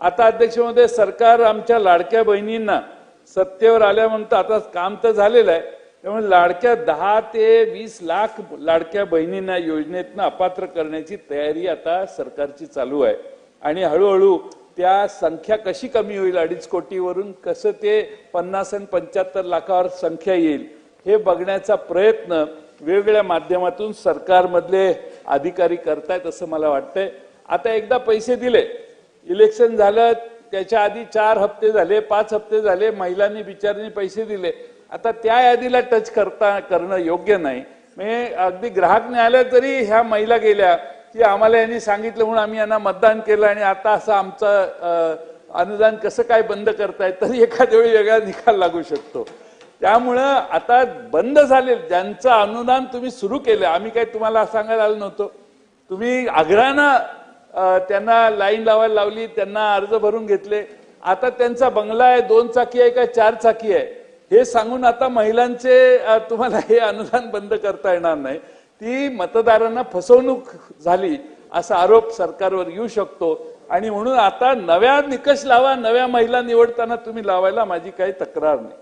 आता अध्यक्ष महोदय सरकार आमच्या लाडक्या बहिणींना सत्तेवर आल्यानंतर आता काम तर झालेलं आहे. त्यामुळे लाडक्या दहा ते वीस लाख लाडक्या बहिणींना योजनेतनं अपात्र करण्याची तयारी आता सरकारची चालू आहे. आणि हळूहळू त्या संख्या कशी कमी होईल अडीच कोटीवरून कसं ते पन्नास आणि पंच्याहत्तर लाखावर संख्या येईल हे बघण्याचा प्रयत्न वेगवेगळ्या माध्यमातून सरकारमधले अधिकारी करतायत असं मला वाटतंय. आता एकदा पैसे दिले इलेक्शन झालं त्याच्या आधी चार हप्ते झाले पाच हप्ते झाले महिलांनी बिचारांनी पैसे दिले. आता त्या यादीला टच करता करणं योग्य नाही. म्हणजे अगदी ग्राहक न्यायालयात जरी ह्या महिला गेल्या की आम्हाला यांनी सांगितलं म्हणून आम्ही यांना मतदान केलं आणि आता असं आमचं अनुदान कसं काय बंद करतायत तरी एखाद्या वेळी वेगळा निकाल लागू शकतो. त्यामुळं आता बंद झाले ज्यांचं अनुदान तुम्ही सुरू केलं आम्ही काय तुम्हाला सांगायला आलो नव्हतो. तुम्ही आग्रहानं त्यांना लाईन लावायला लावली त्यांना अर्ज भरून घेतले. आता त्यांचा बंगला आहे दोन चाकी आहे का चार चाकी आहे? हे सांगून आता महिलांचे तुम्हाला हे अनुदान बंद करता येणार नाही. ती मतदारांना फसवणूक झाली असा आरोप सरकारवर येऊ शकतो. आणि म्हणून आता नव्या निकष लावा नव्या महिला निवडताना तुम्ही लावायला माझी काही तक्रार नाही.